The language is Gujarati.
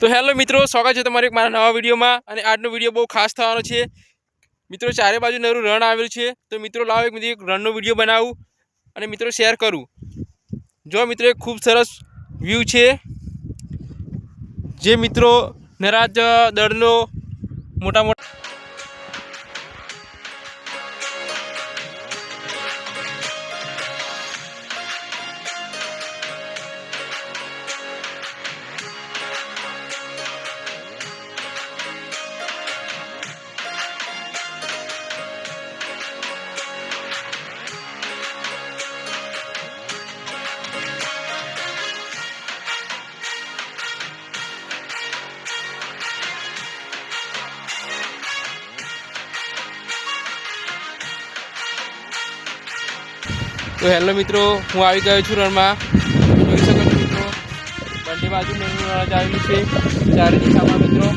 તો હેલો મિત્રો, સ્વાગત છે તમારે મારા નવા વિડીયોમાં અને આજનો વીડિયો બહુ ખાસ થવાનો છે. મિત્રો, ચારે બાજુ નરું રણ આવેલું છે. તો મિત્રો, લાવો એક એક રણનો વીડિયો બનાવું અને મિત્રો, શેર કરું. જો મિત્રો, એક ખૂબ સરસ વ્યૂ છે. જે મિત્રો, નરાજ દળનો મોટા મોટા તો હેલો મિત્રો, હું આવી ગયો છું રણમાં. જોઈ શકો છો મિત્રો, બંને બાજુ મેં રણ જ આવેલું છે. ચારેથી સામા મિત્રો.